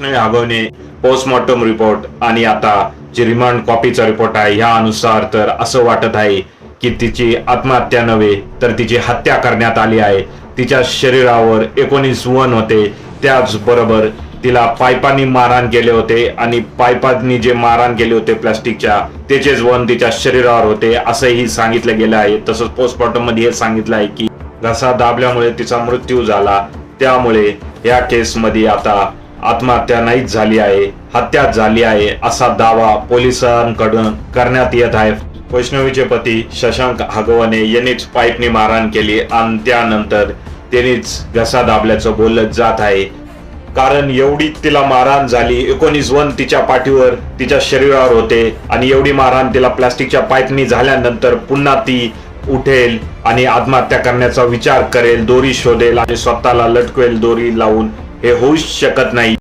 Vaishnavi postmortem report आणि आता जी remand कॉपीचा report आहे ह्या अनुसार तर असं वाटत आहे की तिची आत्महत्या नव्हे तर तिची हत्या करण्यात आली आहे. तिच्या शरीरावर एकोणीस वन होते. त्याचबरोबर तिला पायपांनी मारहाण केले होते आणि पायपांनी जे मारहाण केले होते प्लास्टिकच्या त्याचेच वन तिच्या शरीरावर होते असंही सांगितलं गेलं आहे. तसंच पोस्टमॉर्टममध्ये हे सांगितलं आहे की घसा दाबल्यामुळे तिचा मृत्यू झाला. त्यामुळे या केसमध्ये आता आत्महत्या नाहीच झाली आहे हत्या झाली आहे असा दावा पोलिसांकडून करण्यात येत आहे. वैष्णवीचे पती शशांक हगवणे यांनीच पाईपने मारहाण केली आणि त्यानंतर त्यांनीच घसा दाबल्याचं बोललं जात आहे. कारण एवढी तिला मारहाण झाली एकोणीस वन तिच्या पाठीवर तिच्या शरीरावर होते आणि एवढी मारहाण तिला प्लास्टिकच्या पाईपनी झाल्यानंतर पुन्हा ती उठेल आणि आत्महत्या करण्याचा विचार करेल दोरी शोधेल आणि स्वतःला लटकवेल दोरी लावून हे होऊच शकत नाही.